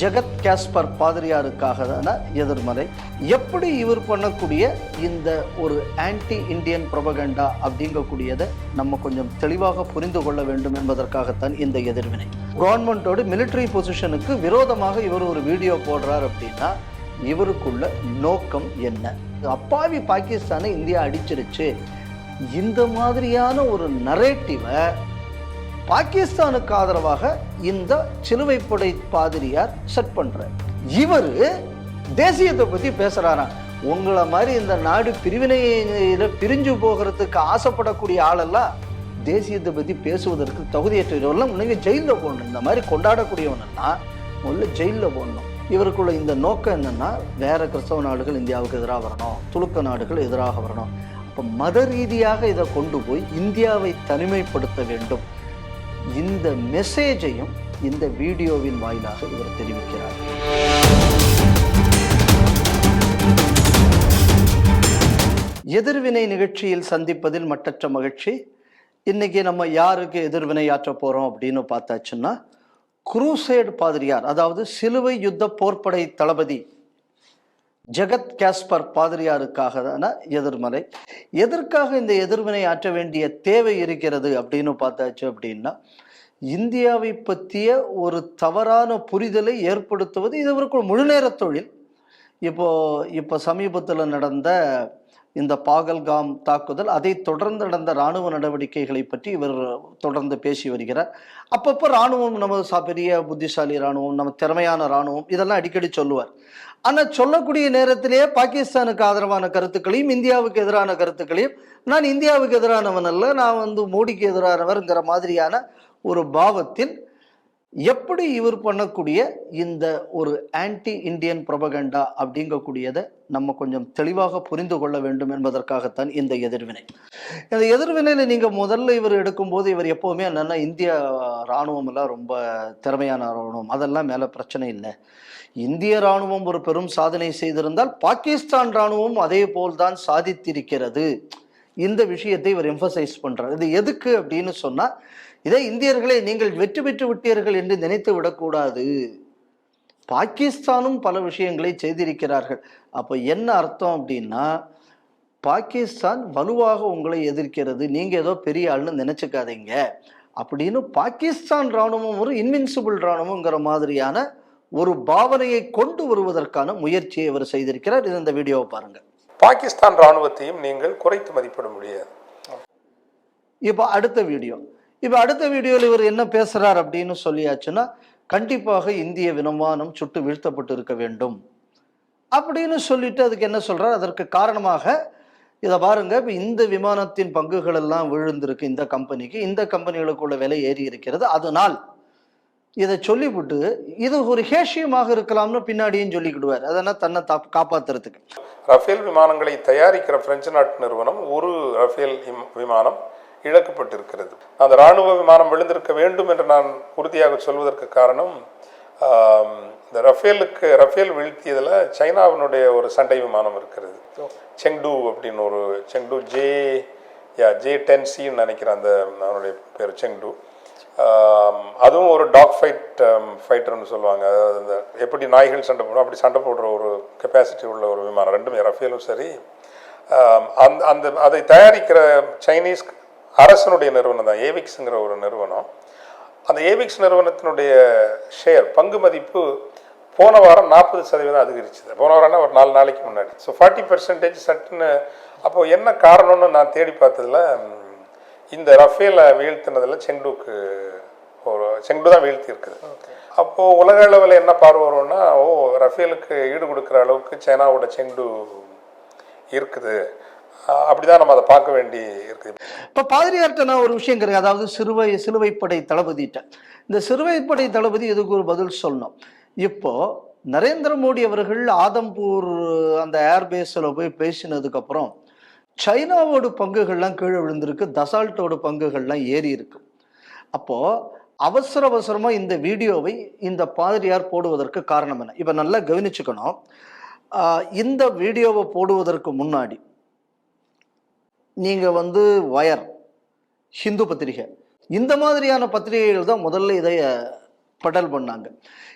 ஜெகத் கேஸ்பர் பாதிரியாருக்காக தான எதிர்மறை. எப்படி இவர் பண்ணக்கூடிய இந்த ஒரு ஆன்டி இந்தியன் புரபகண்டா அப்படிங்கக்கூடியதை நம்ம கொஞ்சம் தெளிவாக புரிந்து கொள்ள வேண்டும் என்பதற்காகத்தான் இந்த எதிர்வினை. கவர்மெண்ட்டோட மிலிட்ரி பொசிஷனுக்கு விரோதமாக இவர் ஒரு வீடியோ போடுறார் அப்படின்னா இவருக்குள்ள நோக்கம் என்ன? அப்பாவி பாகிஸ்தானை இந்தியா அடிச்சிருச்சு. இந்த மாதிரியான ஒரு நரேட்டிவை பாகிஸ்தானுக்கு ஆதரவாக இந்த சிலுவைப்படை பாதிரியார் செட் பண்றார் இவர் தேசியத்தை பத்தி பேசுறாராம் உங்களை மாதிரி இந்த நாடு பிரிவினையில பிரிஞ்சு போகிறதுக்கு ஆசைப்படக்கூடிய ஆளெல்லாம் தேசியத்தை பத்தி பேசுவதற்கு தகுதியற்றவரெல்லாம் நீங்கள் ஜெயிலில் போடணும். இந்த மாதிரி கொண்டாடக்கூடியவனெல்லாம் முதல்ல ஜெயிலில் போடணும். இவருக்குள்ள இந்த நோக்கம் என்னன்னா வேற கிறிஸ்தவ நாடுகள் இந்தியாவுக்கு எதிராக வரணும். துலுக்க நாடுகள் எதிராக வரணும். அப்போ மத ரீதியாக இதை கொண்டு போய் இந்தியாவை தனிமைப்படுத்த வேண்டும். இந்த மெசேஜையும் இந்த வீடியோவின் வாயிலாக இவர் தெரிவிக்கிறார். எதிர்வினை நிகழ்ச்சியில் சந்திப்பதில் மட்டற்ற மகிழ்ச்சி. இன்னைக்கு நம்ம யாருக்கு எதிர்வினை ஆற்ற போறோம் அப்படின்னு பார்த்தாச்சுன்னா குரூசேட் பாதிரியார் அதாவது சிலுவை யுத்த போர்ப்படை தளபதி ஜெகத் கேஸ்பர் பாதிரியாருக்காக தான எதிர்மறை. எதற்காக இந்த எதிர்வினை ஆற்ற வேண்டிய தேவை இருக்கிறது அப்படின்னு பார்த்தாச்சு அப்படின்னா இந்தியாவை பற்றிய ஒரு தவறான புரிதலை ஏற்படுத்துவது இது ஒரு முழு முழுநேர தொழில். இப்போ இப்போ சமீபத்தில் நடந்த இந்த பாகல்காம் தாக்குதல் அதை தொடர்ந்து நடந்த இராணுவ நடவடிக்கைகளை பற்றி இவர் தொடர்ந்து பேசி வருகிறார். அப்பப்போ இராணுவம் நம்ம சா பெரிய புத்திசாலி இராணுவம் நம்ம திறமையான இராணுவம் இதெல்லாம் அடிக்கடி சொல்லுவார். ஆனால் சொல்லக்கூடிய நேரத்திலேயே பாகிஸ்தானுக்கு ஆதரவான கருத்துக்களையும் இந்தியாவுக்கு எதிரான கருத்துக்களையும் நான் இந்தியாவுக்கு எதிரானவன் அல்ல நான் வந்து மோடிக்கு எதிரானவர்ங்கிற மாதிரியான ஒரு பாவத்தில் எப்படி இவர் பண்ணக்கூடிய இந்த ஒரு ஆன்டி இந்தியன் ப்ரொபகண்டா அப்படிங்கக்கூடியதை நம்ம கொஞ்சம் தெளிவாக புரிந்து கொள்ள வேண்டும் என்பதற்காகத்தான் இந்த எதிர்வினை. இந்த எதிர்வினையில் நீங்கள் முதல்ல இவர் எடுக்கும்போது இவர் எப்போவுமே என்னென்னா இந்திய இராணுவமெல்லாம் ரொம்ப திறமையான இராணுவம் அதெல்லாம் மேலே பிரச்சனை இல்லை. இந்திய இராணுவம் ஒரு பெரும் சாதனை செய்திருந்தால் பாகிஸ்தான் இராணுவம் அதே போல்தான் சாதித்திருக்கிறது. இந்த விஷயத்தை இவர் எம்பசைஸ் பண்ணுறார் இது எதுக்கு அப்படின்னு சொன்னால் இதை இந்தியர்களை நீங்கள் வெற்றி பெற்று விட்டீர்கள் என்று நினைத்து விடக்கூடாது. பாகிஸ்தானும் பல விஷயங்களை செய்திருக்கிறார்கள். அப்போ என்ன அர்த்தம் அப்படின்னா பாகிஸ்தான் வலுவாக உங்களை எதிர்க்கிறது நீங்க ஏதோ பெரிய ஆள்னு நினைச்சுக்காதீங்க. அப்படின்னு பாகிஸ்தான் இராணுவம் ஒரு இன்வின்சிபிள் இராணுவங்கிற மாதிரியான ஒரு பாவனையை கொண்டு வருவதற்கான முயற்சியை இவர் செய்திருக்கிறார். இது இந்த வீடியோவை பாருங்க. பாகிஸ்தான் ராணுவத்தையும் நீங்கள் குறைத்து மதிப்பிட முடியாது. இப்போ அடுத்த வீடியோ. இப்போ அடுத்த வீடியோவில் இவர் என்ன பேசுகிறார் அப்படின்னு சொல்லியாச்சுன்னா கண்டிப்பாக இந்திய விமானம் சுட்டு வீழ்த்தப்பட்டு இருக்க வேண்டும். அப்படின்னு சொல்லிட்டு அதுக்கு என்ன சொல்கிறார் அதற்கு காரணமாக இதை பாருங்க இப்போ இந்த விமானத்தின் பங்குகள் எல்லாம் விழுந்திருக்கு இந்த கம்பெனிக்கு. இந்த கம்பெனிகளுக்குள்ள விலை ஏறி இருக்கிறது. அதனால் இதை சொல்லிவிட்டு இது ஒரு ஹேஷியமாக இருக்கலாம்னு பின்னாடியும் சொல்லிக்கிடுவார். அதனால் தன்னை தா காப்பாத்துறதுக்கு. ரஃபேல் விமானங்களை தயாரிக்கிற பிரெஞ்சு நாட்டு நிறுவனம் ஒரு ரஃபேல் விமானம் இழக்கப்பட்டிருக்கிறது. அந்த ராணுவ விமானம் விழுந்திருக்க வேண்டும் என்று நான் உறுதியாக சொல்வதற்கு காரணம் இந்த ரஃபேலுக்கு ரஃபேல் வீழ்த்தியதில் சைனாவினுடைய ஒரு சண்டை விமானம் இருக்கிறது. செங்டூ அப்படின்னு ஒரு செங்டூ ஜே யா ஜே டென் சின்னு நினைக்கிறேன் அந்த அவனுடைய பேர் செங்டூ. அதுவும் ஒரு டாக் ஃபைட் ஃபைட்டர்னு சொல்லுவாங்க. அதாவது இந்த எப்படி நாய்கள் சண்டை போடும் அப்படி சண்டை போடுற ஒரு கெப்பாசிட்டி உள்ள ஒரு விமானம். ரெண்டுமே ரஃபேலும் சரி. அந்த அந்த அதை தயாரிக்கிற சைனீஸ் அரசனுடைய நிறுவனம் தான் ஏவிக்ஸுங்கிற ஒரு நிறுவனம். அந்த ஏவிக்ஸ் நிறுவனத்தினுடைய ஷேர் பங்கு மதிப்பு போன வாரம் நாற்பது சதவீதம் அதிகரிச்சது. போன வாரம்னா ஒரு நாலு நாளைக்கு முன்னாடி. ஸோ ஃபார்ட்டி பர்சன்டேஜ் சட்டுன்னு அப்போ என்ன காரணம்னு நான் தேடி பார்த்ததுல இந்த ரஃபேலை வீழ்த்தினதுல செங்டுக்கு ஒரு செங்டு தான் வீழ்த்தி இருக்குது அப்போது உலக அளவில் என்ன பார்வை வரும்னா ஓ ரஃபேலுக்கு ஈடு கொடுக்குற அளவுக்கு சைனாவோட செங்டு இருக்குது. அப்படிதான் நம்ம அதை பார்க்க வேண்டி இருக்குது இப்போ பாதிரியார்கிட்ட நான் ஒரு விஷயம் கிடையாது அதாவது சிறுவை சிலுவைப்படை தளபதிட்ட. இந்த சிறுவைப்படை தளபதி இதுக்கு ஒரு பதில் சொல்லணும்? இப்போ நரேந்திர மோடி அவர்கள் ஆதம்பூர் அந்த ஏர்பேஸில் போய் பேசினதுக்கப்புறம் சைனாவோட பங்குகள்லாம் கீழே விழுந்திருக்கு. தசால்ட்டோட பங்குகள்லாம் ஏறி இருக்கு. அப்போ அவசர அவசரமா இந்த வீடியோவை இந்த பாதிரியார் போடுவதற்கு காரணம் என்ன? இப்போ நல்லா கவனிச்சுக்கணும். இந்த வீடியோவை போடுவதற்கு முன்னாடி நீங்கள் வந்து வயர் ஹிந்து பத்திரிகை. இந்த மாதிரியான பத்திரிகைகள் தான் முதல்ல இதை படல் பண்ணாங்க.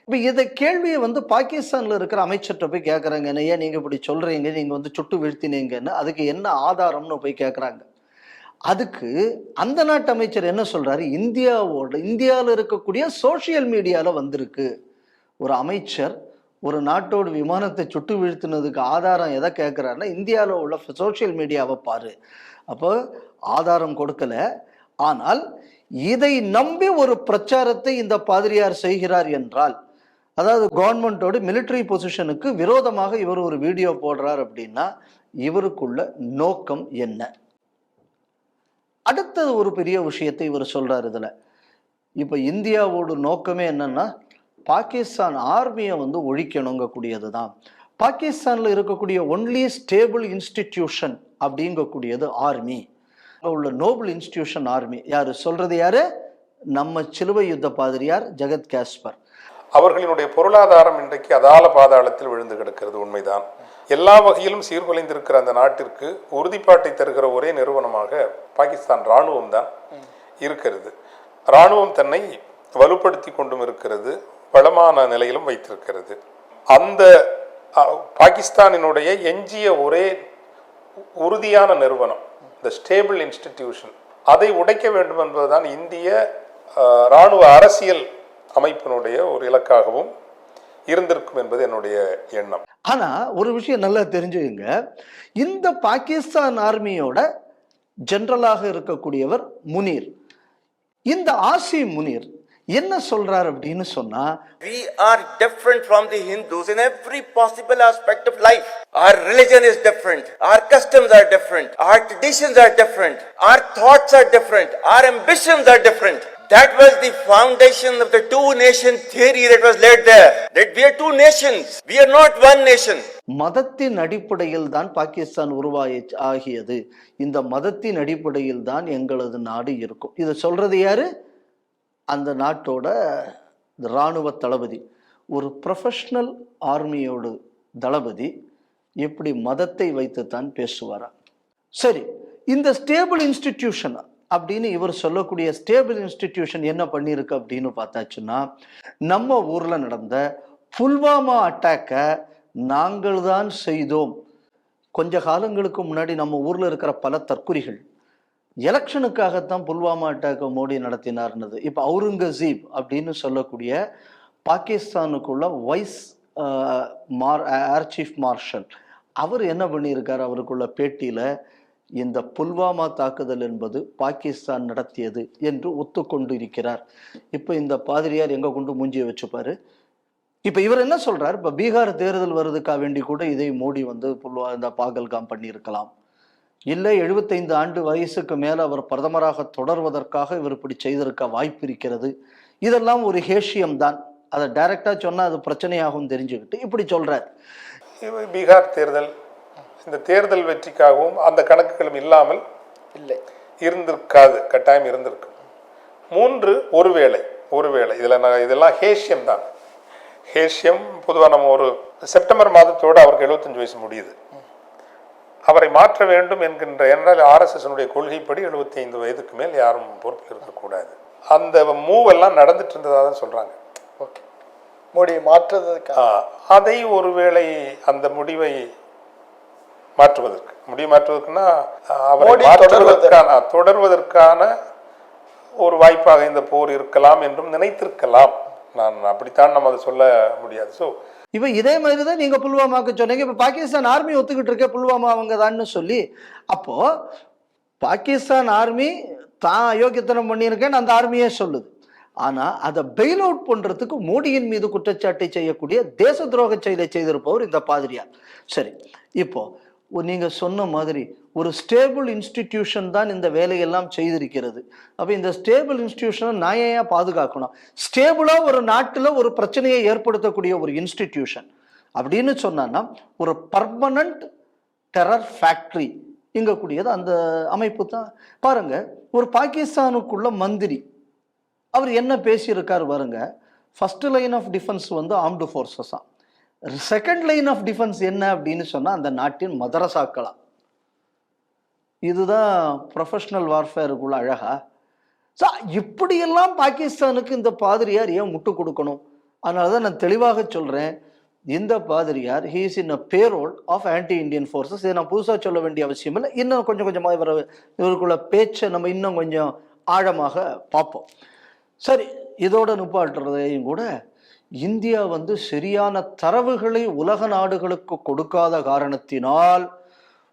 இப்போ இதை கேள்வியை வந்து பாகிஸ்தானில் இருக்கிற அமைச்சர்கிட்ட போய் கேட்குறாங்க ஏன் நீங்கள் இப்படி சொல்கிறீங்க நீங்கள் வந்து சுட்டு வீழ்த்தினீங்கன்னு அதுக்கு என்ன ஆதாரம்னு போய் கேட்குறாங்க அதுக்கு அந்த நாட்டு அமைச்சர் என்ன சொல்கிறாரு இந்தியாவோட இந்தியாவில் இருக்கக்கூடிய சோஷியல் மீடியாவில் வந்திருக்கு ஒரு அமைச்சர் ஒரு நாட்டோட விமானத்தை சுட்டு வீழ்த்தினதுக்கு ஆதாரம் எதை கேட்குறாருன்னா இந்தியாவில் உள்ள சோஷியல் மீடியாவை பாரு. அப்போ ஆதாரம் கொடுக்கல. ஆனால் இதை நம்பி ஒரு பிரச்சாரத்தை இந்த பாதிரியார் செய்கிறார் என்றால் அதாவது கவர்மெண்ட்டோட மிலிட்ரி பொசிஷனுக்கு விரோதமாக இவர் ஒரு வீடியோ போடுறார் அப்படின்னா இவருக்குள்ள நோக்கம் என்ன? அடுத்தது ஒரு பெரிய விஷயத்தை இவர் சொல்கிறார் இதில். இப்போ இந்தியாவோட நோக்கமே என்னன்னா பாகிஸ்தான் ஆர்மியை வந்து ஒழிக்கணுங்கக்கூடியது தான் பாகிஸ்தான்ல இருக்கக்கூடிய ஒன்லி ஸ்டேபிள் இன்ஸ்டிடியூஷன் அப்படிங்கக்கூடியது ஆர்மி உள்ள நோபல் இன்ஸ்டிடியூஷன் ஆர்மி யாரு? சொல்றது யாரு? நம்ம சிலுவை யுத்த பாதிரியார் ஜெகத் காஸ்பர். அவர்களினுடைய பொருளாதாரம் இன்றைக்கு அதால பாதாளத்தில் விழுந்து கிடக்கிறது உண்மைதான். எல்லா வகையிலும் சீர்குலைந்திருக்கிற அந்த நாட்டிற்கு உறுதிப்பாட்டை தருகிற ஒரே நிறுவனமாக பாகிஸ்தான் இராணுவம் தான் இருக்கிறது. இராணுவம் தன்னை வலுப்படுத்தி கொண்டும் இருக்கிறது. பலமான நிலையிலும் வைத்திருக்கிறது. அந்த பாகிஸ்தானினுடைய எஞ்சிய ஒரே உறுதியான நிறுவனம் த ஸ்டேபிள் இன்ஸ்டிடியூஷன் அதை உடைக்க வேண்டும் என்பதுதான் இந்திய இராணுவ அரசியல் அமைப்பினுடைய ஒரு இலக்காகவும் இருந்திருக்கும் என்பது என்னுடைய எண்ணம். ஆனா ஒரு விஷயம் நல்லா தெரிஞ்சுக்கங்க. இந்த பாகிஸ்தான் ஆர்மியோட ஜென்ரலாக இருக்கக்கூடியவர் முனீர். இந்த ஆசி முனீர் என்ன சொல்றார் அப்படின்னு சொன்னா We are different from the Hindus in every possible aspect of life. Our religion is different. Our customs are different. Our traditions are different. Our thoughts are different. Our ambitions are different. That was the foundation of the two nation theory that was laid there. That we are two nations. We are not one nation. மதத்தின் அடிப்படையில் தான் பாகிஸ்தான் உருவாயி ஆகியது இந்த மதத்தின் அடிப்படையில் தான் எங்களது நாடு இருக்கும் இதை சொல்றது யாரு அந்த நாட்டோட இராணுவ தளபதி ஒரு ப்ரொஃபஷ்னல் ஆர்மியோட தளபதி எப்படி மதத்தை வைத்துத்தான் பேசுவாரா? சரி இந்த ஸ்டேபிள் இன்ஸ்டிடியூஷன் அப்படின்னு இவர் சொல்லக்கூடிய ஸ்டேபிள் இன்ஸ்டிடியூஷன் என்ன பண்ணியிருக்கு அப்படின்னு பார்த்தாச்சுன்னா நம்ம ஊரில் நடந்த புல்வாமா அட்டாக்கை நாங்கள் தான் செய்தோம். கொஞ்ச காலங்களுக்கு முன்னாடி நம்ம ஊரில் இருக்கிற பல தற்குறிகள் எலெக்ஷனுக்காகத்தான் புல்வாமா அட்டாக்கை மோடி நடத்தினார்னது. இப்போ அவுரங்கசீப் அப்படின்னு சொல்லக்கூடிய பாகிஸ்தானுக்குள்ள வைஸ் மார் ஏர் சீஃப் மார்ஷல். அவர் என்ன பண்ணியிருக்கார்? அவருக்குள்ள பேட்டியில் இந்த புல்வாமா தாக்குதல் என்பது பாகிஸ்தான் நடத்தியது என்று ஒத்துக்கொண்டு இருக்கிறார் இப்போ இந்த பாதிரியார் எங்கே கொண்டு மூஞ்சியை வச்சுப்பார்? இப்போ இவர் என்ன சொல்கிறார் இப்போ பீகார் தேர்தல் வர்றதுக்காக வேண்டி கூட இதை மோடி வந்து புல்வா இந்த பாகல்காம் பண்ணியிருக்கலாம். இல்லை எழுபத்தைந்து ஆண்டு வயசுக்கு மேல அவர் பிரதமராக தொடர்வதற்காக இவர் இப்படி செய்திருக்க வாய்ப்பு இருக்கிறது இதெல்லாம் ஒரு ஹேஷியம் தான். அதை டைரக்டா சொன்னா அது பிரச்சனையாகும் தெரிஞ்சுக்கிட்டு இப்படி சொல்றார். இவ- பீகார் தேர்தல். இந்த தேர்தல் வெற்றிக்காகவும் அந்த கணக்குகளும் இல்லாமல் இல்லை. இருந்திருக்காது. கட்டாயம் இருந்திருக்கும். மூன்று ஒருவேளை ஒருவேளை இதில் நான் இதெல்லாம் ஹேஷ்யம் தான். ஹேஷ்யம் பொதுவாக நம்ம ஒரு செப்டம்பர் மாதத்தோடு அவருக்கு 75 வயசு முடியுது. அவரை மாற்ற வேண்டும் என்கின்ற என்றால் ஆர்எஸ்எஸ்னுடைய கொள்கைப்படி 75 வயதுக்கு மேல் யாரும் பொறுப்பில் இருக்கக்கூடாது. அந்த மூவ் எல்லாம் நடந்துட்டு இருந்ததாக தான் சொல்கிறாங்க ஓகே மோடியை மாற்றுறதுக்காக அதை ஒருவேளை அந்த முடிவை மாற்றுவதற்கு முடிவு மாற்றுவதற்குனா ஆஹ், அவரை மாற்றுவதற்கான தொடர்வதற்கான ஒரு வாய்ப்பாக இந்த போர் இருக்கலாம் என்றும் நினைத்திருக்கலாம். நான் அப்படித்தான் நம்ம அதை சொல்ல முடியாது. ஸோ இப்போ இதே மாதிரி தான் நீங்கள் புல்வாமாக்கு சொன்னீங்க. இப்போ பாகிஸ்தான் ஆர்மி ஒத்துக்கிட்டு இருக்க புல்வாமா அவங்க தான்னு சொல்லி. அப்போது பாகிஸ்தான் ஆர்மி தான் அயோக்கியத்தனம் பண்ணியிருக்கேன்னு அந்த ஆர்மியே சொல்லுது. ஆனால் அதை பெயில் அவுட் பண்ணுறதுக்கு மோடியின் மீது குற்றச்சாட்டை செய்யக்கூடிய தேச துரோக செயலை செய்திருப்பவர் இந்த பாதிரியார். சரி இப்போது நீங்கள் சொன்ன மாதிரி ஒரு ஸ்டேபிள் இன்ஸ்டிடியூஷன் தான் இந்த வேலையெல்லாம் செய்திருக்கிறது. அப்போ இந்த ஸ்டேபிள் இன்ஸ்டிடியூஷனை நான் ஏன் பாதுகாக்கணும்? ஸ்டேபிளாக ஒரு நாட்டில் ஒரு பிரச்சனையை ஏற்படுத்தக்கூடிய ஒரு இன்ஸ்டிடியூஷன் அப்படின்னு சொன்னான்னா ஒரு பர்மனண்ட் டெரர் ஃபேக்ட்ரி இங்கக்கூடியது அந்த அமைப்பு தான். பாருங்கள் ஒரு பாகிஸ்தானுக்குள்ள மந்திரி அவர் என்ன பேசியிருக்கார் பாருங்க ஃபஸ்ட்டு லைன் ஆஃப் டிஃபென்ஸ் வந்து ஆர்ம்டு ஃபோர்ஸஸா செகண்ட் லைன் ஆஃப் டிஃபென்ஸ் என்ன அப்படின்னு சொன்னால் அந்த நாட்டின் மதரசாக்களா இதுதான் ப்ரொஃபஷ்னல் வார்ஃபேருக்குள்ள அழகா. ஸோ இப்படியெல்லாம் பாகிஸ்தானுக்கு இந்த பாதிரியார் ஏன் முட்டு கொடுக்கணும்? அதனால தான் நான் தெளிவாக சொல்கிறேன் இந்த பாதிரியார் he's in a payroll of anti Indian forces இதை நான் புதுசாக சொல்ல வேண்டிய அவசியம் இல்லை. இன்னும் கொஞ்சம் கொஞ்சமாக இவர் இவருக்குள்ள பேச்சை நம்ம இன்னும் கொஞ்சம் ஆழமாக பார்ப்போம். சரி இதோட நிப்பாட்டுறதையும் கூட இந்தியா வந்து சரியான தரவுகளை உலக நாடுகளுக்கு கொடுக்காத காரணத்தினால்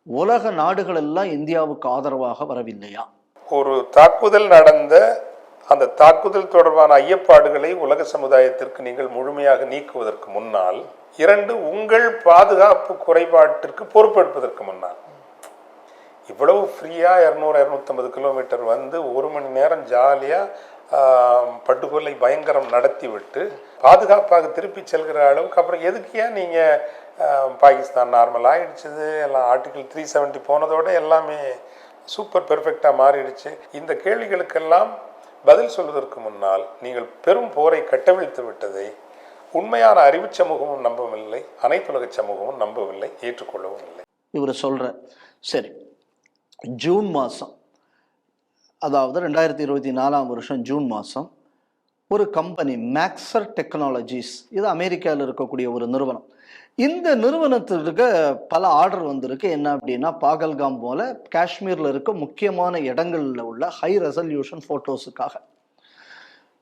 உலக நாடுகள் எல்லாம் இந்தியாவுக்கு ஆதரவாக வரவில்லையா? ஒரு தாக்குதல் நடந்த அந்த தாக்குதல் தொடர்பான ஐயப்பாடுகளை உலக சமுதாயத்திற்கு நீங்கள் முழுமையாக நீக்குவதற்கு முன்னால் இரண்டு உங்கள் பாதுகாப்பு குறைபாட்டிற்கு பொறுப்பெடுப்பதற்கு முன்னால் இவ்வளவு ஃப்ரீயாக இரநூறு இரநூத்தம்பது கிலோமீட்டர் வந்து ஒரு மணி நேரம் ஜாலியாக படுகொலை பயங்கரம் நடத்தி விட்டு பாதுகாப்பாக திருப்பி செல்கிற அளவுக்கு அப்புறம் எதுக்கு ஏன் நீங்கள் பாகிஸ்தான் நார்மல் ஆயிடுச்சுது? எல்லாம் ஆர்டிகிள் த்ரீ செவன்ட்டி போனதோட எல்லாமே சூப்பர் பெர்ஃபெக்டாக மாறிடுச்சு. இந்த கேள்விகளுக்கெல்லாம் பதில் சொல்வதற்கு முன்னால் நீங்கள் பெரும் போரை கட்டவிழ்த்து விட்டதை உண்மையான அறிவு சமூகமும் நம்பவில்லை அனைத்துலக சமூகமும் நம்பவில்லை ஏற்றுக்கொள்ளவும் இல்லை. இவர் சொல்கிற சரி. ஜூன் மாதம் அதாவது ரெண்டாயிரத்தி இருபத்தி நாலாம் வருஷம் ஜூன் மாதம் ஒரு கம்பெனி மேக்ஸர் டெக்னாலஜிஸ் இது அமெரிக்காவில் இருக்கக்கூடிய ஒரு நிறுவனம். இந்த நிறுவனத்திற்கு பல ஆர்டர் வந்திருக்கு. என்ன அப்படின்னா பாகல்காம் போல காஷ்மீரில் இருக்க முக்கியமான இடங்களில் உள்ள ஹை ரெசல்யூஷன் ஃபோட்டோஸுக்காக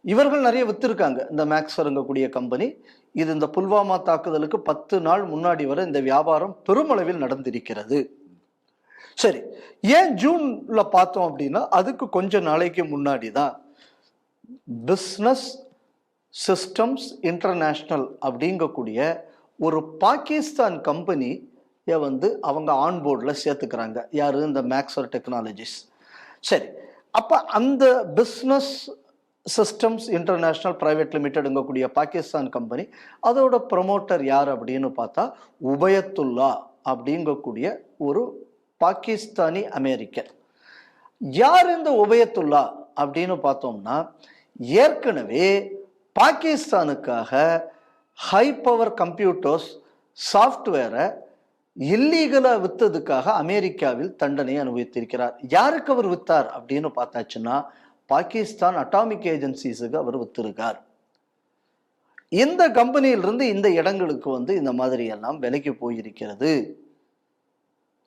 இவர்கள் நிறைய வித்திருக்காங்க இந்த மேக்ஸருங்கக்கூடிய கம்பெனி இது இந்த புல்வாமா தாக்குதலுக்கு பத்து நாள் முன்னாடி வரை இந்த வியாபாரம் பெருமளவில் நடந்திருக்கிறது. சரி ஏன் ஜூன்ல பார்த்தோம் அப்படின்னா அதுக்கு கொஞ்ச நாளைக்கு முன்னாடி தான் பிஸ்னஸ் சிஸ்டம்ஸ் இன்டர்நேஷ்னல் அப்படிங்கக்கூடிய ஒரு பாகிஸ்தான் கம்பெனியை வந்து அவங்க ஆன்போர்டில் சேர்த்துக்கிறாங்க. யார்? இந்த மேக்ஸர் டெக்னாலஜிஸ் சரி அப்போ அந்த பிஸ்னஸ் சிஸ்டம்ஸ் இன்டர்நேஷ்னல் ப்ரைவேட் லிமிடெடுங்கக்கூடிய பாகிஸ்தான் கம்பெனி அதோட ப்ரொமோட்டர் யார் அப்படின்னு பார்த்தா உபயத்துல்லா அப்படிங்கக்கூடிய ஒரு பாகிஸ்தானி அமெரிக்கர். யார் இந்த உபயத்துல்லா அப்படின்னு பார்த்தோம்னா ஏற்கனவே பாகிஸ்தானுக்காக ஹை பவர் கம்ப்யூட்டர்ஸ் சாஃப்ட்வேரை இல்லீகலாக விற்றதுக்காக அமெரிக்காவில் தண்டனை அனுபவித்திருக்கிறார். யாருக்கு அவர் விற்றார் அப்படின்னு பார்த்தாச்சுன்னா பாகிஸ்தான் அட்டாமிக் ஏஜென்சிஸுக்கு அவர் வித்திருக்கார். இந்த கம்பெனியிலிருந்து இந்த இடங்களுக்கு வந்து இந்த மாதிரி எல்லாம் விலைக்கு போயிருக்கிறது.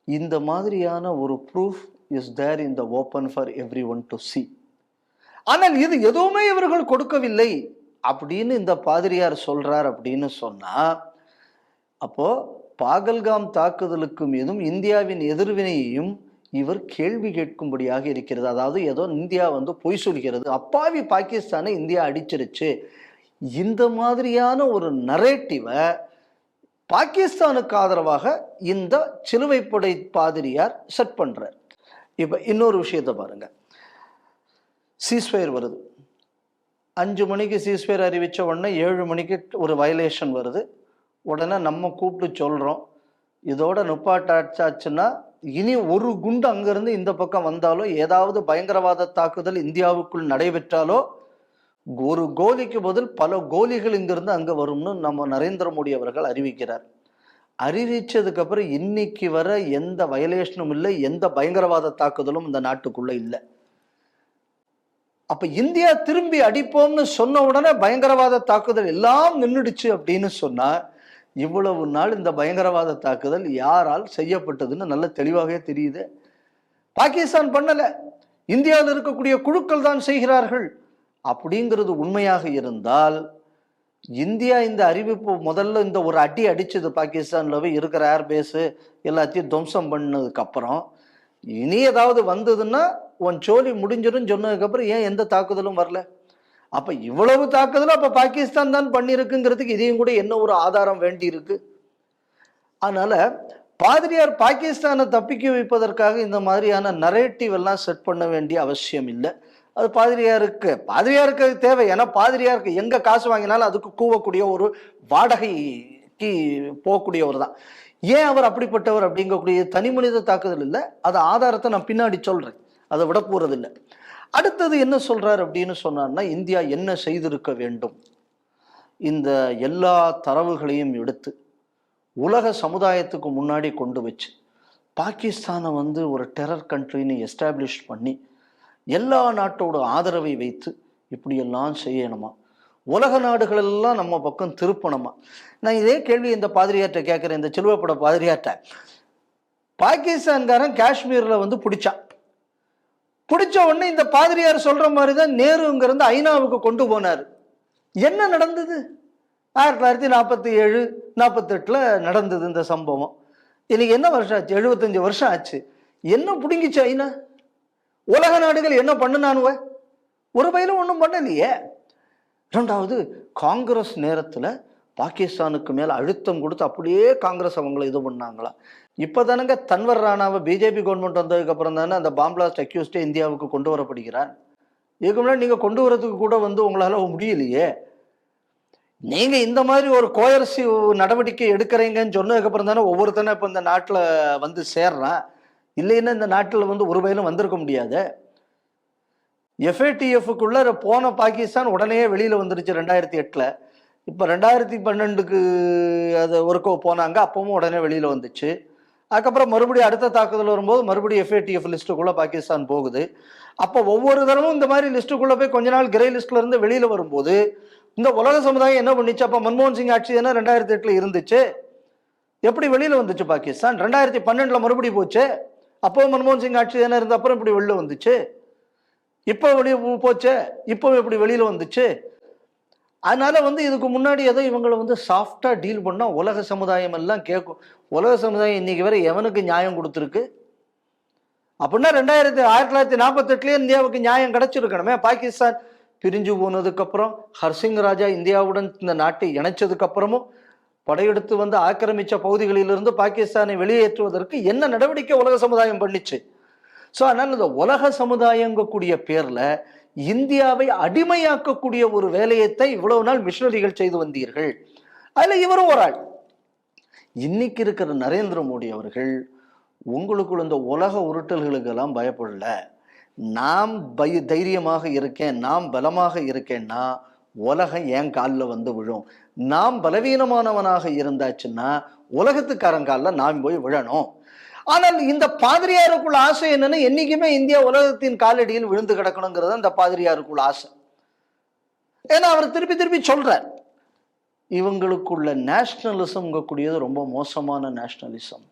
இந்த மாதிரியான ஒரு proof is there in the open for every one to see ஆனால் இது எதுவுமே இவர்கள் கொடுக்கவில்லை அப்படின்னு இந்த பாதிரியார் சொல்றார் அப்படின்னு சொன்னா அப்போ பாகல்காம் தாக்குதலுக்கு மீதும் இந்தியாவின் எதிர்வினையையும் இவர் கேள்வி கேட்கும்படியாக இருக்கிறது. அதாவது ஏதோ இந்தியா வந்து பொய் சொல்கிறது. அப்பாவி பாகிஸ்தானை இந்தியா அடிச்சிருச்சு. இந்த மாதிரியான ஒரு நரேட்டிவை பாகிஸ்தானுக்கு ஆதரவாக இந்த சிலுவைப்படை பாதிரியார் செட் பண்ணுறார் இப்போ இன்னொரு விஷயத்தை பாருங்க. சீஸ்வயர் வருது. அஞ்சு மணிக்கு சீஸ்வயர் அறிவித்த உடனே ஏழு மணிக்கு ஒரு வயலேஷன் வருது. உடனே நம்ம கூப்பிட்டு சொல்கிறோம் இதோட நுப்பாட்டாச்சாச்சுன்னா இனி ஒரு குண்டு அங்கேருந்து இந்த பக்கம் வந்தாலோ ஏதாவது பயங்கரவாத தாக்குதல் இந்தியாவுக்குள் நடைபெற்றாலோ ஒரு கோலிக்கு பதில் பல கோலிகள் இங்கிருந்து அங்கே வரும்னு நம்ம நரேந்திர மோடி அவர்கள் அறிவிக்கிறார். அறிவிச்சதுக்கப்புறம் இன்னைக்கு வர எந்த வயலேஷனும் இல்லை எந்த பயங்கரவாத தாக்குதலும் இந்த நாட்டுக்குள்ளே இல்லை. அப்போ இந்தியா திரும்பி அடிப்போம்னு சொன்ன உடனே பயங்கரவாத தாக்குதல் எல்லாம் நின்றுடுச்சு அப்படின்னு சொன்னால் இவ்வளவு நாள் இந்த பயங்கரவாத தாக்குதல் யாரால் செய்யப்பட்டதுன்னு நல்ல தெளிவாகவே தெரியுது. பாகிஸ்தான் பண்ணலை. இந்தியாவில் இருக்கக்கூடிய குழுக்கள் தான் செய்கிறார்கள். அப்படிங்கிறது உண்மையாக இருந்தால் இந்தியா இந்த அறிவிப்பு முதல்ல இந்த ஒரு அடி அடிச்சது பாகிஸ்தானில் போய் இருக்கிற ஏர்பேஸு எல்லாத்தையும் துவம்சம் பண்ணதுக்கப்புறம் இனி ஏதாவது வந்ததுன்னா உன் சோழி முடிஞ்சிடும் சொன்னதுக்கப்புறம் ஏன் எந்த தாக்குதலும் வரல? அப்போ இவ்வளவு தாக்குதலும் அப்போ பாகிஸ்தான் தான் பண்ணியிருக்குங்கிறதுக்கு இதையும் கூட என்ன ஒரு ஆதாரம் வேண்டி இருக்கு அதனால் பாதிரியார் பாகிஸ்தானை தப்பிக்க வைப்பதற்காக இந்த மாதிரியான நரேட்டிவ் எல்லாம் செட் பண்ண வேண்டிய அவசியம் இல்லை. அது பாதிரியாருக்கு பாதிரியாருக்கு அது தேவை. ஏன்னா பாதிரியாருக்கு எங்க காசு வாங்கினாலும் அதுக்கு கூவக்கூடிய ஒரு வாடகைக்கு போகக்கூடியவர் தான் ஏன் அவர் அப்படிப்பட்டவர் அப்படிங்கக்கூடிய தனி மனித தாக்குதல் இல்லை. அது ஆதாரத்தை நான் பின்னாடி சொல்றேன். அதை விட போறதில்லை. அடுத்தது என்ன சொல்றார் அப்படின்னு சொன்னார்னா இந்தியா என்ன செய்திருக்க வேண்டும்? இந்த எல்லா தரவுகளையும் எடுத்து உலக சமுதாயத்துக்கு முன்னாடி கொண்டு வச்சு பாகிஸ்தானை வந்து ஒரு டெரர் கண்ட்ரின்னு எஸ்டாப்ளிஷ் பண்ணி எல்லா நாட்டோட ஆதரவை வைத்து இப்படியெல்லாம் செய்யணுமா? உலக நாடுகளெல்லாம் நம்ம பக்கம் திருப்பணுமா? நான் இதே கேள்வி இந்த பாதிரியார்கிட்ட கேட்குறேன் இந்த சிலுவப்பட பாதிரியார்கிட்ட பாகிஸ்தான்காரன் காஷ்மீரில் வந்து பிடிச்சான். பிடிச்ச உடனே இந்த பாதிரியார் சொல்கிற மாதிரி தான் நேருங்கிறது ஐநாவுக்கு கொண்டு போனார். என்ன நடந்தது? ஆயிரத்தி தொள்ளாயிரத்தி நாற்பத்தி ஏழு நாற்பத்தெட்டில் நடந்தது இந்த சம்பவம். இன்னைக்கு என்ன வருஷம் ஆச்சு? எழுபத்தஞ்சு வருஷம் ஆச்சு. என்ன பிடுங்கிச்சு ஐநா? உலக நாடுகள் என்ன பண்ணுனானுவ? ஒரு பயிலும் ஒன்றும் பண்ணலையே. ரெண்டாவது காங்கிரஸ் நேரத்தில் பாகிஸ்தானுக்கு மேலே அழுத்தம் கொடுத்து அப்படியே காங்கிரஸ் அவங்கள இது பண்ணாங்களா? இப்போ தானங்க தன்வர் ராணாவை பிஜேபி கவர்மெண்ட் வந்ததுக்கப்புறம் தானே அந்த பாம்பிளாஸ்ட் அக்யூஸ்டே இந்தியாவுக்கு கொண்டு வரப்படுகிறார். இதுக்கு முன்னாடி நீங்கள் கொண்டு வரதுக்கு கூட வந்து உங்களால் முடியலையே. நீங்கள் இந்த மாதிரி ஒரு கோயரசி நடவடிக்கை எடுக்கிறீங்கன்னு சொன்னதுக்கப்புறம் தானே ஒவ்வொருத்தனும் இப்போ இந்த நாட்டில் வந்து சேர்றான். இல்லைன்னா இந்த நாட்டில் வந்து ஒரு வயலும் வந்திருக்க முடியாது. எஃப்ஏடிஎஃப்க்குள்ள போன பாகிஸ்தான் உடனே வெளியில் வந்துருச்சு ரெண்டாயிரத்தி எட்டில். இப்போ ரெண்டாயிரத்தி பன்னெண்டுக்கு அது ஒருக்கோ போனாங்க அப்பவும் உடனே வெளியில் வந்துச்சு. அதுக்கப்புறம் மறுபடியும் அடுத்த தாக்குதல் வரும்போது மறுபடியும் எஃப்ஏடிஎஃப் லிஸ்ட்டுக்குள்ளே பாகிஸ்தான் போகுது. அப்போ ஒவ்வொரு தடவும் இந்த மாதிரி லிஸ்ட்டுக்குள்ளே போய் கொஞ்ச நாள் கிரே லிஸ்ட்லேருந்து வெளியில் வரும்போது இந்த உலக சமுதாயம் என்ன பண்ணிச்சு? அப்போ மன்மோகன் சிங் ஆட்சி தானே ரெண்டாயிரத்தி எட்டில் இருந்துச்சு. எப்படி வெளியில் வந்துச்சு பாகிஸ்தான்? ரெண்டாயிரத்தி பன்னெண்டில் மறுபடியும் போச்சு. அப்போ மன்மோகன் சிங் ஆட்சி தானே இருந்த அப்புறம் இப்படி வெளில வந்துச்சு. இப்போ வெளியே போச்சே? இப்போ இப்படி வெளியில் வந்துச்சு. அதனால வந்து இதுக்கு முன்னாடி ஏதோ இவங்களை வந்து சாஃப்டாக டீல் பண்ணால் உலக சமுதாயம் எல்லாம் கேட்கும் உலக சமுதாயம் இன்னைக்கு வரை எவனுக்கு நியாயம் கொடுத்துருக்கு? அப்படின்னா ரெண்டாயிரத்தி ஆயிரத்தி தொள்ளாயிரத்தி நாற்பத்தெட்டுலேயே இந்தியாவுக்கு நியாயம் கிடச்சிருக்கணுமே. பாகிஸ்தான் பிரிஞ்சு போனதுக்கப்புறம் ஹர்சிங் ராஜா இந்தியாவுடன் இந்த நாட்டை இணைச்சதுக்கப்புறமும் படையெடுத்து வந்து ஆக்கிரமிச்ச பகுதிகளிலிருந்து பாகிஸ்தானை வெளியேற்றுவதற்கு என்ன நடவடிக்கை உலக சமுதாயம் பண்ணிச்சு? ஸோ அதனால் இந்த உலக சமுதாயங்கக்கூடிய பேரில் இந்தியாவை அடிமையாக்கக்கூடிய ஒரு வேலையைத்தை இவ்வளவு நாள் மிஷனரிகள் செய்து வந்தீர்கள். அதில் இவரும் ஒரு ஆள். இன்னைக்கு இருக்கிற நரேந்திர மோடி அவர்கள் உங்களுக்குள்ள இந்த உலக உருட்டல்களுக்கெல்லாம் பயப்படல. நாம் பய தைரியமாக இருக்கேன் நாம் பலமாக இருக்கேன்னா உலகம் என் காலில் வந்து விழும். நாம் பலவீனமானவனாக இருந்தாச்சுன்னா உலகத்துக்காரங்காலில் நாம் போய் விழணும். ஆனால் இந்த பாதிரியாருக்குள்ள ஆசை என்னன்னா என்னைக்குமே இந்தியா உலகத்தின் காலடியில் விழுந்து கிடக்கணுங்கிறது அந்த பாதிரியாருக்குள்ள ஆசை. ஏன்னா அவர் திருப்பி திருப்பி சொல்றார் இவங்களுக்குள்ள நேஷ்னலிசம் கூடியது ரொம்ப மோசமான நேஷ்னலிசம்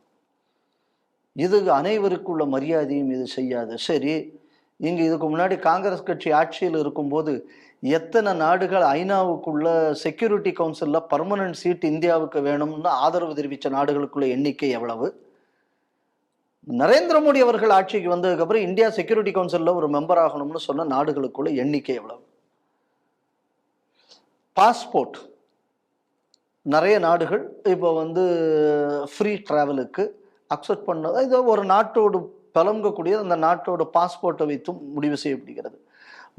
இது அனைவருக்குள்ள மரியாதையும் இது செய்யாது. சரி இங்கே இதுக்கு முன்னாடி காங்கிரஸ் கட்சி ஆட்சியில் இருக்கும்போது எத்தனை நாடுகள் ஐநாவுக்குள்ள செக்யூரிட்டி கவுன்சிலில் பர்மனன்ட் சீட் இந்தியாவுக்கு வேணும்னு ஆதரவு தெரிவித்த நாடுகளுக்குள்ள எண்ணிக்கை எவ்வளவு? நரேந்திர மோடி அவர்கள் ஆட்சிக்கு வந்ததுக்கப்புறம் இந்தியா செக்யூரிட்டி கவுன்சிலில் ஒரு மெம்பர் ஆகணும்னு சொன்ன நாடுகளுக்குள்ள எண்ணிக்கை எவ்வளவு? பாஸ்போர்ட் நிறைய நாடுகள் இப்போ வந்து ஃப்ரீ ட்ராவலுக்கு அக்செப்ட் பண்ண இது ஒரு நாட்டோட பலங்கக்கூடிய அந்த நாட்டோட பாஸ்போர்ட்டை வைத்தும் முடிவு செய்யப்படுகிறது.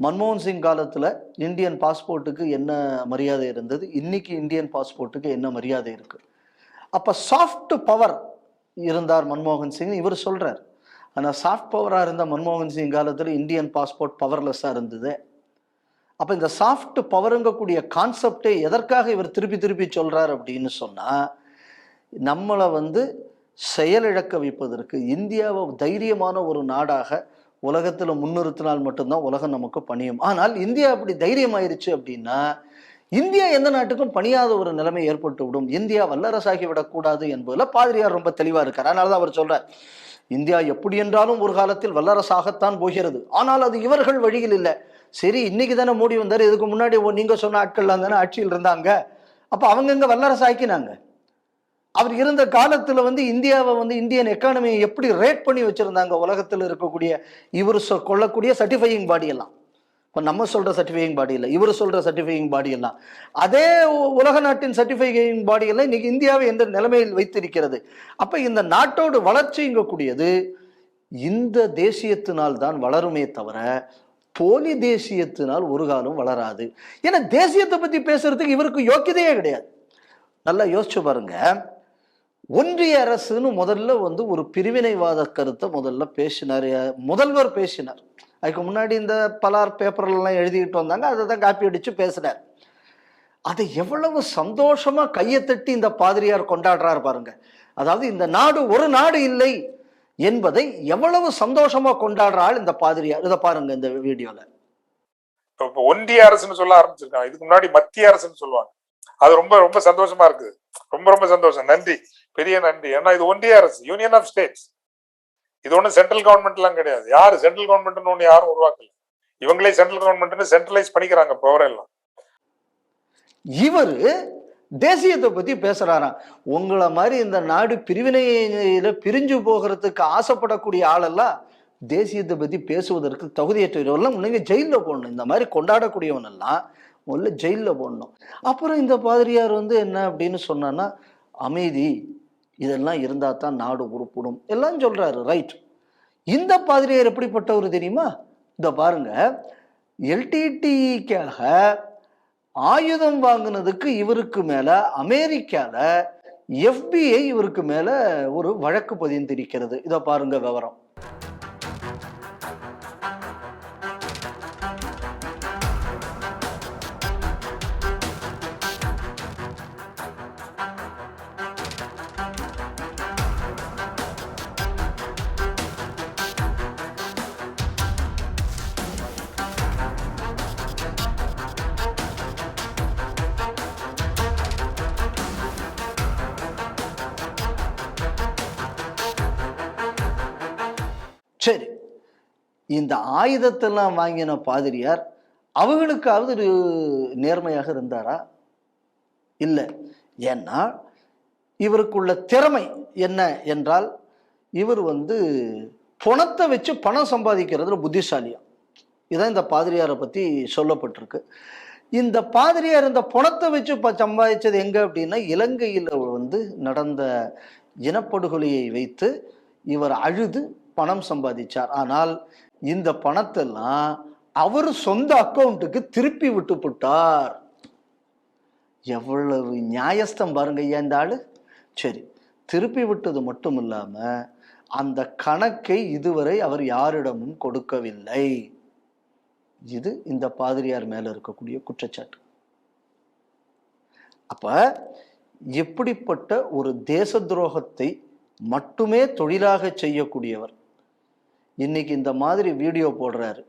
மன்மோகன் சிங் காலத்தில் இந்தியன் பாஸ்போர்ட்டுக்கு என்ன மரியாதை இருந்தது? இன்னைக்கு இந்தியன் பாஸ்போர்ட்டுக்கு என்ன மரியாதை இருக்கு? அப்போ சாஃப்ட் பவர் இருந்தார் மன்மோகன் சிங். இவர் சொல்றார் ஆனால் சாஃப்ட் பவராக இருந்த மன்மோகன் சிங் காலத்தில் இந்தியன் பாஸ்போர்ட் பவர்லெஸ்ஸாக இருந்தது. அப்போ இந்த சாஃப்ட் பவருங்கக்கூடிய கான்செப்டே எதற்காக இவர் திருப்பி திருப்பி சொல்றார் அப்படின்னு சொன்னால் நம்மளை வந்து செயலிழக்க வைப்பதற்கு இந்தியாவை தைரியமான ஒரு நாடாக உலகத்தில் முன்னிறுத்தினால் மட்டும்தான் உலகம் நமக்கு பணியும். ஆனால் இந்தியா அப்படி தைரியமாயிருச்சு அப்படின்னா இந்தியா எந்த நாட்டுக்கும் பணியாத ஒரு நிலைமை ஏற்பட்டு விடும் இந்தியா வல்லரசாகி விடக்கூடாது என்பதில் பாதிரியார் ரொம்ப தெளிவாக இருக்கார். அதனால தான் அவர் சொல்றார் இந்தியா எப்படி என்றாலும் ஒரு காலத்தில் வல்லரசாகத்தான் போகிறது. ஆனால் அது இவர்கள் வழியில் இல்லை. சரி இன்னைக்கு தானே மோடி வந்தார் இதுக்கு முன்னாடி ஓ- நீங்க சொன்ன ஆட்கள்லாம் தானே ஆட்சியில் இருந்தாங்க. அப்போ அவங்க எங்க வல்லரசு ஆக்கினாங்க அவர் இருந்த காலத்துல வந்து இந்தியாவை வந்து இந்தியன் எக்கானமியை எப்படி ரேட் பண்ணி வச்சிருந்தாங்க? உலகத்தில் இருக்கக்கூடிய இவர் சொ- கொள்ளக்கூடிய சர்டிஃபையிங் பாடி எல்லாம். இப்போ நம்ம சொல்ற சர்டிஃபையிங் பாடி இல்லை இவர் சொல்ற சர்டிஃபையிங் பாடி எல்லாம். அதே உலக நாட்டின் சர்டிஃபையிங் பாடி எல்லாம் இன்னைக்கு இந்தியாவை எந்த நிலைமையில் வைத்திருக்கிறது? அப்ப இந்த நாட்டோடு வளர்ச்சிங்கக்கூடியது இந்த தேசியத்தினால் தான் வளருமே தவிர போலி தேசியத்தினால் ஒரு காலம் வளராது. ஏன்னா தேசியத்தை பத்தி பேசுறதுக்கு இவருக்கு யோக்கியதையே கிடையாது. நல்லா யோசிச்சு பாருங்க. ஒன்றிய அரசுன்னு முதல்ல வந்து ஒரு பிரிவினைவாத கருத்தை முதல்ல பேசினார். முதல்வர் பேசினார். அதுக்கு முன்னாடி இந்த பலார் பேப்பர்லாம் எழுதிக்கிட்டு வந்தாங்க. அதை தான் காப்பி அடித்து பேசினார். அதை எவ்வளவு சந்தோஷமாக கையை தட்டி இந்த பாதிரியார் கொண்டாடுறார் பாருங்க. அதாவது இந்த நாடு ஒரு நாடு இல்லை என்பதை எவ்வளவு சந்தோஷமாக கொண்டாடுறாள் இந்த பாதிரியார். இதை பாருங்க இந்த வீடியோவில் இப்போ ஒன்றிய அரசுன்னு சொல்ல ஆரம்பிச்சிருக்காங்க. இதுக்கு முன்னாடி மத்திய அரசுன்னு சொல்லுவாங்க. அது ரொம்ப ரொம்ப சந்தோஷமா இருக்குது. ரொம்ப ரொம்ப சந்தோஷம். நன்றி. பெரிய நன்றி. ஏன்னா இது ஒன்றிய அரசு யூனியன் ஆஃப் ஸ்டேட்ஸ் இது ஒன்றும் சென்ட்ரல் கவர்மெண்ட்லாம் கிடையாது. யாரு? சென்ட்ரல் கவர்மெண்ட்னு ஒன்று யாரும் உருவாக்கல. இவங்களே சென்ட்ரல் கவர்மெண்ட்னு சென்ட்ரலைஸ் பண்ணிக்கிறாங்க பவர் எல்லாம் தேசியத்தை பத்தி பேசுறாராம் உங்களை மாதிரி இந்த நாடு பிரிவினையில பிரிஞ்சு போகிறதுக்கு ஆசைப்படக்கூடிய ஆளெல்லாம் தேசியத்தை பத்தி பேசுவதற்கு தகுதியற்றவரெல்லாம் நீங்க ஜெயில போடணும். இந்த மாதிரி கொண்டாடக்கூடியவன் எல்லாம் முதல்ல ஜெயில போடணும். அப்புறம் இந்த பாதிரியார் வந்து என்ன அப்படின்னு சொன்னான்னா அமைதி இதெல்லாம் இருந்தால் தான் நாடு உருப்படும். எல்லாம் சொல்கிறாரு ரைட் இந்த பாதிரியார் எப்படிப்பட்டவர் தெரியுமா? இந்த பாருங்க. எல்டிடிக்காக ஆயுதம் வாங்கினதுக்கு இவருக்கு மேலே அமெரிக்காவில் எஃபிஐ இவருக்கு மேலே ஒரு வழக்கு பதிந்திருக்கிறது. இதை பாருங்க விவரம். இந்த ஆயுதத்தெல்லாம் வாங்கின பாதிரியார் அவங்களுக்காவது ஒரு நேர்மையாக இருந்தாரா? இல்லை. ஏன்னா இவருக்குள்ள திறமை என்ன என்றால் இவர் வந்து பணத்தை வச்சு பணம் சம்பாதிக்கிறதுல புத்திசாலியா. இதான் இந்த பாதிரியாரை பற்றி சொல்லப்பட்டிருக்கு. இந்த பாதிரியார் இந்த பணத்தை வச்சு ப சம்பாதிச்சது எங்கே அப்படின்னா இலங்கையில் வந்து நடந்த இனப்படுகொலையை வைத்து இவர் அழுது பணம் சம்பாதிச்சார். ஆனால் இந்த பணத்தெல்லாம் அவர் சொந்த அக்கௌண்ட்டுக்கு திருப்பி விட்டு போட்டார். எவ்வளவு நியாயஸ்தம் பாருங்க ஐயா இந்த ஆள். சரி திருப்பி விட்டது மட்டும் இல்லாமல் அந்த கணக்கை இதுவரை அவர் யாரிடமும் கொடுக்கவில்லை. இது இந்த பாதிரியார் மேல இருக்கக்கூடிய குற்றச்சாட்டு. அப்ப எப்படிப்பட்ட ஒரு தேச துரோகத்தை மட்டுமே தொழிலாக செய்யக்கூடியவர் இன்றைக்கி இந்த மாதிரி வீடியோ போடுறாரு.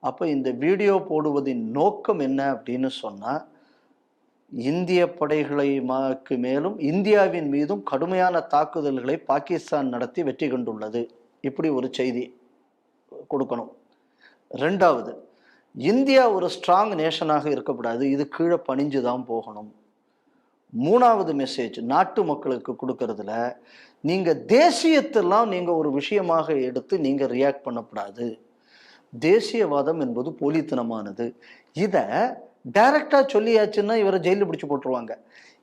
அப்போ இந்த வீடியோ போடுவதின் நோக்கம் என்ன அப்படின்னு சொன்னால் இந்திய படைகளை மாக்கு மேலும் இந்தியாவின் மீதும் கடுமையான தாக்குதல்களை பாகிஸ்தான் நடத்தி வெற்றி கண்டுள்ளது. இப்படி ஒரு செய்தி கொடுக்கணும். ரெண்டாவது இந்தியா ஒரு ஸ்ட்ராங் நேஷனாக இருக்கக்கூடாது. இது கீழே பணிஞ்சு தான் போகணும். மூணாவது மெசேஜ் நாட்டு மக்களுக்கு கொடுக்கறதுல நீங்கள் தேசியத்தெல்லாம் நீங்கள் ஒரு விஷயமாக எடுத்து நீங்கள் ரியாக்ட் பண்ணக்கூடாது. தேசியவாதம் என்பது போலித்தனமானது. இதை டைரக்டாக சொல்லியாச்சுன்னா இவரை ஜெயிலில் பிடிச்சி போட்டுருவாங்க.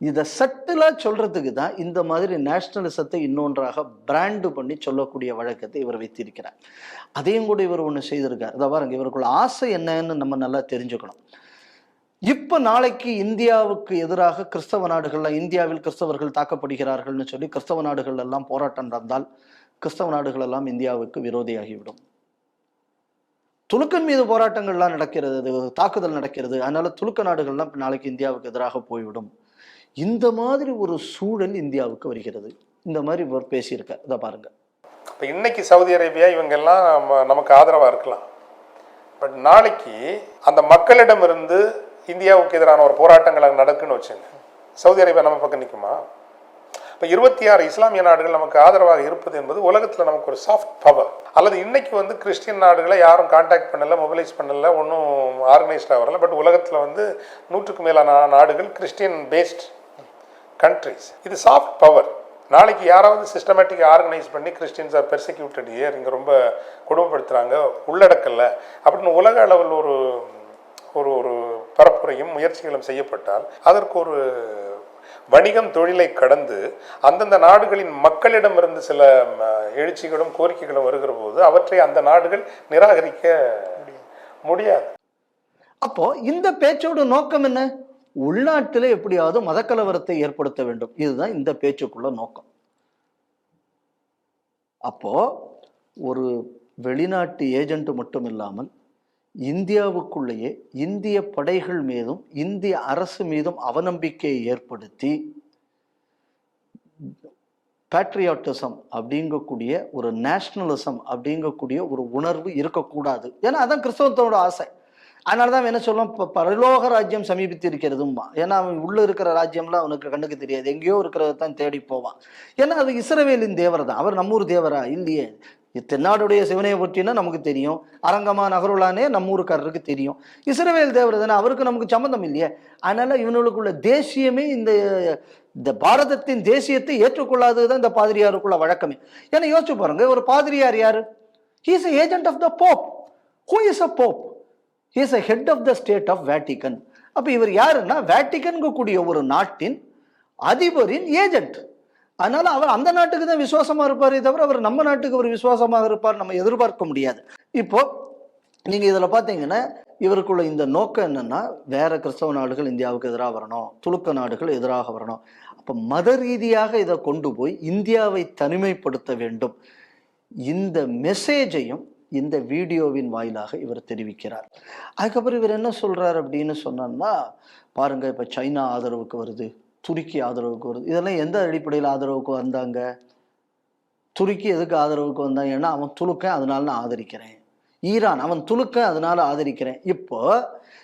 இதை சட்டிலாக சொல்கிறதுக்கு தான் இந்த மாதிரி நேஷ்னலிசத்தை இன்னொன்றாக பிராண்டு பண்ணி சொல்லக்கூடிய வழக்கத்தை இவர் வைத்திருக்கிறார். அதையும் கூட இவர் ஒன்று செய்திருக்கார். இதை பாருங்க இவருக்குள்ள ஆசை என்னன்னு நம்ம நல்லா தெரிஞ்சுக்கணும். இப்போ நாளைக்கு இந்தியாவுக்கு எதிராக கிறிஸ்தவ நாடுகளில் இந்தியாவில் கிறிஸ்தவர்கள் தாக்கப்படுகிறார்கள்னு சொல்லி கிறிஸ்தவ நாடுகள் எல்லாம் போராட்டம் நடந்தால் கிறிஸ்தவ நாடுகள் எல்லாம் இந்தியாவுக்கு விரோதியாகிவிடும். துலுக்கன் மீது போராட்டங்கள்லாம் நடக்கிறது தாக்குதல் நடக்கிறது. அதனால துலுக்க நாடுகள்லாம் நாளைக்கு இந்தியாவுக்கு எதிராக போய்விடும். இந்த மாதிரி ஒரு சூழல் இந்தியாவுக்கு வருகிறது. இந்த மாதிரி இவர் பேசியிருக்கார் இதை பாருங்க. இப்போ இன்னைக்கு சவுதி அரேபியா இவங்கெல்லாம் நம்ம நமக்கு ஆதரவாக இருக்கலாம். பட் நாளைக்கு அந்த மக்களிடமிருந்து இந்தியாவுக்கு எதிரான ஒரு போராட்டங்கள் அங்கே நடக்குன்னு வச்சுங்க. சவுதி அரேபியா நம்ம பக்கம் நிற்குமா இப்போ இருபத்தி ஆறு இஸ்லாமிய நாடுகள் நமக்கு ஆதரவாக இருப்பது என்பது உலகத்தில் நமக்கு ஒரு சாஃப்ட் பவர் அல்லது இன்னைக்கு வந்து கிறிஸ்டியன் நாடுகளை யாரும் காண்டாக்ட் பண்ணல மொபிலைஸ் பண்ணல ஒன்றும் ஆர்கனைஸ்டாக வரல. பட் உலகத்தில் வந்து நூற்றுக்கு மேலான நாடுகள் கிறிஸ்டியன் பேஸ்ட் கண்ட்ரிஸ் இது சாஃப்ட் பவர் நாளைக்கு யாராவது சிஸ்டமேட்டிக் ஆர்கனைஸ் பண்ணி கிறிஸ்டின்ஸ் ஆர் பெர்சிக்யூட்டட் இயர் இங்கே ரொம்ப கொடுமைப்படுத்துகிறாங்க உள்ளடக்கலை அப்படின்னு உலக அளவில் ஒரு ஒரு ஒரு பரப்புரையும் முயற்சிகளும் செய்யப்பட்டால் அதற்கு ஒரு வணிகம் தொழிலை கடந்து அந்தந்த நாடுகளின் மக்களிடமிருந்து சில எழுச்சிகளும் கோரிக்கைகளும் வருகிற போது அவற்றை அந்த நாடுகள் நிராகரிக்க முடியாது. அப்போ இந்த பேச்சோட நோக்கம் என்ன? உள்நாட்டில் எப்படியாவது மதக்கலவரத்தை ஏற்படுத்த வேண்டும். இதுதான் இந்த பேச்சுக்குள்ள நோக்கம். அப்போ ஒரு வெளிநாட்டு ஏஜென்ட் மட்டும் இல்லாமல் இந்தியாவுக்குள்ளேயே இந்திய படைகள் மீதும் இந்திய அரசு மீதும் அவநம்பிக்கையை ஏற்படுத்தி பேட்ரியாட்டிசம் அப்படிங்கக்கூடிய ஒரு நேஷ்னலிசம் அப்படிங்கக்கூடிய ஒரு உணர்வு இருக்கக்கூடாது. ஏன்னா அதான் கிறிஸ்தவத்தோட ஆசை. அதனால தான் என்ன சொல்லலாம் இப்போ பரலோக ராஜ்யம் சமீபித்து இருக்கிறதும்மா ஏன்னா அவன் உள்ளே இருக்கிற ராஜ்யம்லாம் அவனுக்கு கண்ணுக்கு தெரியாது. எங்கேயோ இருக்கிறத தான் தேடி போவான். ஏன்னா அது இஸ்ரவேலின் தேவர் தான் அவர் நம்மூர் தேவரா? இல்லையே. தென்னாடுடைய சிவனையை பற்றினா நமக்கு தெரியும். அரங்கமா நகருளானே நம்ம ஊருக்காரருக்கு தெரியும். இஸ்ரவேல் தேவர் தானே அவருக்கு நமக்கு சம்மந்தம் இல்லையே. அதனால இவனுக்குள்ள தேசியமே இந்த இந்த பாரதத்தின் தேசியத்தை ஏற்றுக்கொள்ளாதது தான் இந்த பாதிரியாருக்குள்ள வழக்கமே. ஏன்னா யோசிச்சு பாருங்க ஒரு பாதிரியார் யாரு? He's agent of the pope who is a pope is a head of the state of Vatican அப்போ இவர் யாருன்னா வேட்டிகன் கூடிய ஒரு நாட்டின் அதிபரின் ஏஜென்ட் அதனால அவர் அந்த நாட்டுக்கு தான் விசுவாசமா இருப்பாரே தவிர அவர் நம்ம நாட்டுக்கு ஒரு விசுவாசமாக இருப்பார் நம்ம எதிர்பார்க்க முடியாது. இப்போ நீங்க இதுல பாத்தீங்கன்னா இவருக்குள்ள இந்த நோக்கம் என்னன்னா வேற கிறிஸ்தவ நாடுகள் இந்தியாவுக்கு எதிராக வரணும் துலுக்க நாடுகள் எதிராக வரணும். அப்ப மத ரீதியாக இதை கொண்டு போய் இந்தியாவை தனிமைப்படுத்த வேண்டும். இந்த மெசேஜையும் இந்த வீடியோவின் வாயிலாக இவர் தெரிவிக்கிறார். அதுக்கப்புறம் இவர் என்ன சொல்றார் அப்படின்னு சொன்னான்னா பாருங்க இப்ப சைனா ஆதரவுக்கு வருது. துருக்கி ஆதரவுக்கு வருது. இதெல்லாம் எந்த அடிப்படையில் ஆதரவுக்கு வந்தாங்க? துருக்கி எதுக்கு ஆதரவுக்கு வந்தாங்க ஏன்னா அவன் துலுக்கன் அதனால நான் ஆதரிக்கிறேன். ஈரான் அவன் துலுக்கன் அதனால ஆதரிக்கிறேன். இப்போ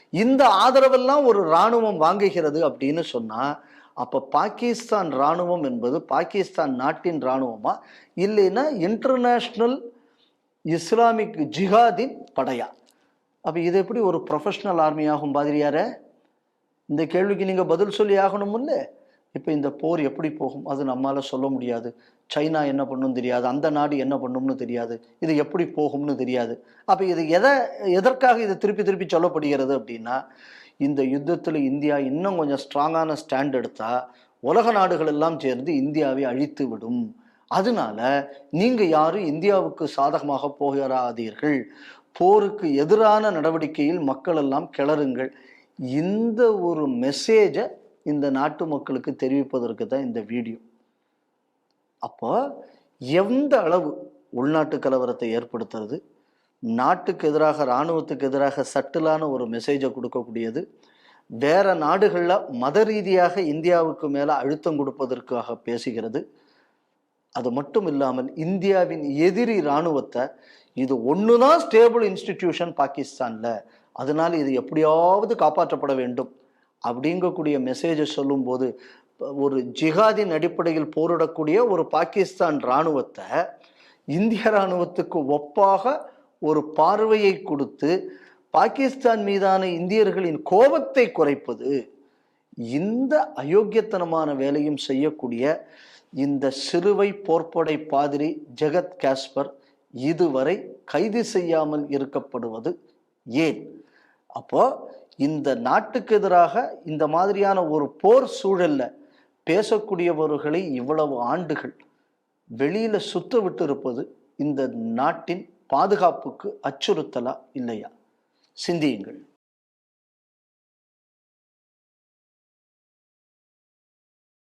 இந்த ஆதரவெல்லாம் ஒரு இராணுவம் வாங்குகிறது அப்படின்னு சொன்னால் அப்போ பாகிஸ்தான் இராணுவம் என்பது பாகிஸ்தான் நாட்டின் இராணுவமா? இல்லைன்னா இன்டர்நேஷ்னல் இஸ்லாமிக் ஜிஹாதின் படையா? அப்போ இது எப்படி ஒரு ப்ரொஃபஷ்னல் ஆர்மி ஆகும் இந்த கேள்விக்கு நீங்கள் பதில் சொல்லி ஆகணும்ல இப்போ இந்த போர் எப்படி போகும்? அது நம்மளால் சொல்ல முடியாது. சைனா என்ன பண்ணும் தெரியாது. அந்த நாடு என்ன பண்ணும்னு தெரியாது. இது எப்படி போகும்னு தெரியாது. அப்போ இது எதை எதற்காக இது திருப்பி திருப்பி சொல்லப்படுகிறது அப்படின்னா இந்த யுத்தத்தில் இந்தியா இன்னும் கொஞ்சம் ஸ்ட்ராங்கான ஸ்டாண்ட் எடுத்தால் உலக நாடுகள் எல்லாம் சேர்ந்து இந்தியாவை அழித்து விடும். அதனால நீங்கள் யாரும் இந்தியாவுக்கு சாதகமாக போகிறாதீர்கள் போருக்கு எதிரான நடவடிக்கையில் மக்கள் எல்லாம் கிளறுங்கள். இந்த ஒரு மெசேஜை இந்த நாட்டு மக்களுக்கு தெரிவிப்பதற்கு தான் இந்த வீடியோ அப்போ எந்த அளவு உள்நாட்டு கலவரத்தை ஏற்படுத்துறது? நாட்டுக்கு எதிராக இராணுவத்துக்கு எதிராக சட்டிலான ஒரு மெசேஜை கொடுக்கக்கூடியது. வேற நாடுகளில் மத ரீதியாக இந்தியாவுக்கு மேலே அழுத்தம் கொடுப்பதற்காக பேசுகிறது. அது மட்டும் இல்லாமல் இந்தியாவின் எதிரி இராணுவத்தை இது ஒன்று தான் ஸ்டேபிள் இன்ஸ்டிடியூஷன் பாகிஸ்தானில் அதனால் இது எப்படியாவது காப்பாற்றப்பட வேண்டும். அப்படிங்கக்கூடிய மெசேஜை சொல்லும்போது ஒரு ஜிஹாதின் அடிப்படையில் போரிடக்கூடிய ஒரு பாகிஸ்தான் இராணுவத்தை இந்திய இராணுவத்துக்கு ஒப்பாக ஒரு பார்வையை கொடுத்து பாகிஸ்தான் மீதான இந்தியர்களின் கோபத்தை குறைப்பது இந்த அயோக்கியத்தனமான வேலையும் செய்யக்கூடிய இந்த சிறுவை போர்ப்படை பாதிரி ஜெகத் காஸ்பர் இதுவரை கைது செய்யாமல் இருக்கப்படுவது ஏன்? அப்போ இந்த நாட்டுக்கு எதிராக இந்த மாதிரியான ஒரு போர் சூழல்ல பேசக்கூடியவர்களை இவ்வளவு ஆண்டுகள் வெளியில சுத்த விட்டு இருப்பது இந்த நாட்டின் பாதுகாப்புக்கு அச்சுறுத்தலா இல்லையா? சிந்தியுங்கள்.